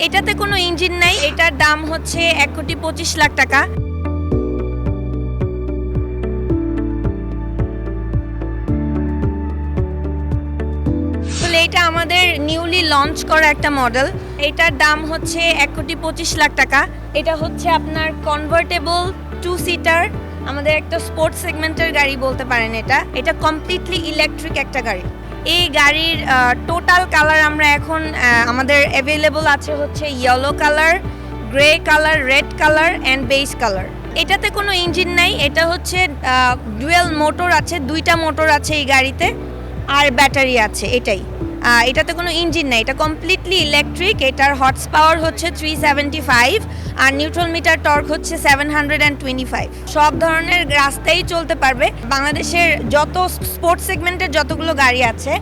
এটাতে কোনো ইঞ্জিন নাই, এটার দাম হচ্ছে এক কোটি পঁচিশ লাখ টাকা। এটা আমাদের নিউলি লঞ্চ করা একটা মডেল এটার দাম হচ্ছে এক কোটি পঁচিশ লাখ টাকা। এটা হচ্ছে আপনার কনভার্টেবল টু সিটার আমাদের একটা স্পোর্টস সেগমেন্টের গাড়ি বলতে পারেন এটা। এটা কমপ্লিটলি ইলেকট্রিক একটা গাড়ি। এই গাড়ির টোটাল কালার আমরা এখন আমাদের অ্যাভেলেবল আছে হচ্ছে yellow colour grey colour red colour and base colour এটাতে কোনো ইঞ্জিন নাই, এটা হচ্ছে ডুয়েল মোটর আছে, দুইটা মোটর আছে এই গাড়িতে, আর ব্যাটারি আছে, এটাই। এটাতে কোনো ইঞ্জিন নাই, এটা কমপ্লিটলি ইলেকট্রিক এটার হর্স পাওয়ার হচ্ছে থ্রি সেভেন্টি ফাইভ আর নিউট্রাল মিটার টর্ক হচ্ছে seven hundred and twenty five সব ধরনের রাস্তায় চলতে পারবে। বাংলাদেশের যত স্পোর্টস সেগমেন্টের যতগুলো গাড়ি আছে,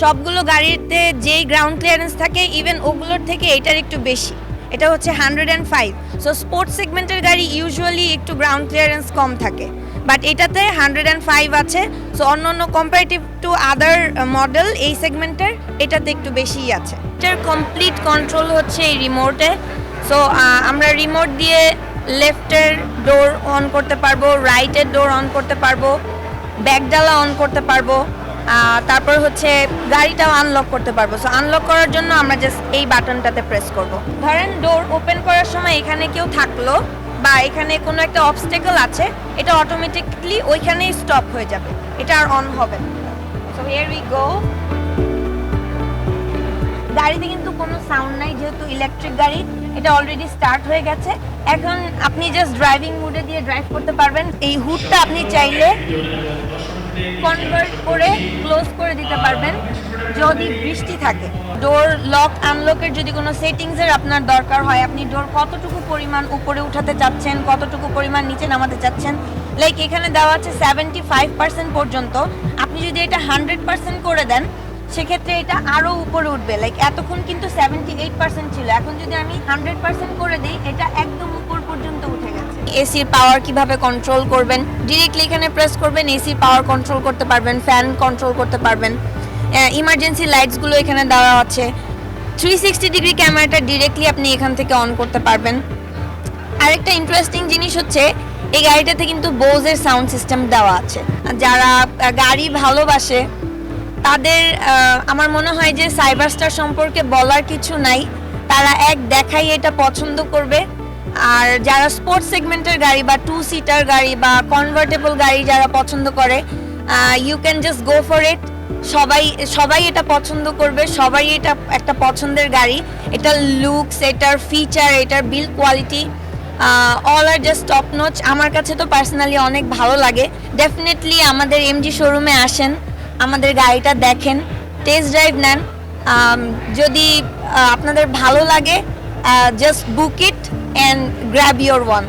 সবগুলো গাড়িতে যেই গ্রাউন্ড ক্লিয়ারেন্স থাকে ইভেন ওগুলোর থেকে এটার একটু বেশি। এটা হচ্ছে hundred and five so sports সেগমেন্টের গাড়ি ইউজুয়ালি একটু গ্রাউন্ড ক্লিয়ারেন্স কম থাকে। বাট এটাতে হান্ড্রেড অ্যান্ড ফাইভ আছে। সো অন্য অন্য কম্পারেটিভ টু আদার মডেল এই সেগমেন্টের এটাতে একটু বেশিই আছে। এটার কমপ্লিট কন্ট্রোল হচ্ছে এই রিমোটে সো আমরা রিমোট দিয়ে লেফটের ডোর অন করতে পারব রাইটের ডোর অন করতে পারব ব্যাকডালা অন করতে পারব তারপর হচ্ছে গাড়িটাও আনলক করতে পারব। সো আনলক করার জন্য আমরা জাস্ট এই বাটনটাতে প্রেস করব। ধরেন ডোর ওপেন করার সময় এখানে কেউ থাকল বা এখানে কোনো একটা অবস্টেকল আছে, এটা অটোমেটিকলি ওইখানেই স্টপ হয়ে যাবে। এটা আর অন হবে সো হিয়ার উই গো গাড়িতে কিন্তু কোনো সাউন্ড নাই, যেহেতু ইলেকট্রিক গাড়ি, এটা অলরেডি স্টার্ট হয়ে গেছে। এখন আপনি জাস্ট ড্রাইভিং মুডে দিয়ে ড্রাইভ করতে পারবেন। এই হুডটা আপনি চাইলে কনভার্ট করে ক্লোজ করে দিতে পারবেন। যদি বৃষ্টি থাকে। ডোর লক আনলকের যদি কোনো সেটিংসের আপনার দরকার হয়, আপনি ডোর কতটুকু পরিমাণ উপরে উঠাতে চাচ্ছেন, কতটুকু পরিমাণ নিচে নামাতে চাচ্ছেন লাইক এখানে দেওয়া আছে সেভেন্টি ফাইভ পার্সেন্ট পর্যন্ত। আপনি যদি এটা হান্ড্রেড পার্সেন্ট করে দেন, সেক্ষেত্রে এটা আরও উপরে উঠবে। লাইক এতক্ষণ কিন্তু সেভেন্টি এইট পার্সেন্ট ছিল। এখন যদি আমি হান্ড্রেড পার্সেন্ট করে দিই, এটা একদম উপর পর্যন্ত উঠে গেছে। এসির পাওয়ার কীভাবে কন্ট্রোল করবেন? ডিরেক্টলি এখানে প্রেস করবেন এসির পাওয়ার কন্ট্রোল করতে পারবেন ফ্যান কন্ট্রোল করতে পারবেন। ইমার্জেন্সি লাইটসগুলো এখানে দেওয়া আছে। থ্রি সিক্সটি ডিগ্রি ক্যামেরাটা ডিরেক্টলি আপনি এখান থেকে অন করতে পারবেন। আরেকটা ইন্টারেস্টিং জিনিস হচ্ছে, এই গাড়িটাতে কিন্তু বোজের সাউন্ড সিস্টেম দেওয়া আছে। যারা গাড়ি ভালোবাসে, তাদের আমার মনে হয় যে সাইবার স্টার সম্পর্কে বলার কিছু নাই। তারা এক দেখাই এটা পছন্দ করবে। আর যারা স্পোর্টস সেগমেন্টের গাড়ি বা টু সিটার গাড়ি বা কনভার্টেবল গাড়ি যারা পছন্দ করে you can just go for it সবাই সবাই এটা পছন্দ করবে সবাই এটা একটা পছন্দের গাড়ি। এটার লুকস এটার ফিচার এটার বিল কোয়ালিটি অল আর জাস্ট টপ নোচ আমার কাছে তো পার্সোনালি অনেক ভালো লাগে। ডেফিনেটলি আমাদের এমজি শোরুমে আসেন, আমাদের গাড়িটা দেখেন টেস্ট ড্রাইভ নেন। যদি আপনাদের ভালো লাগে just book it and grab your one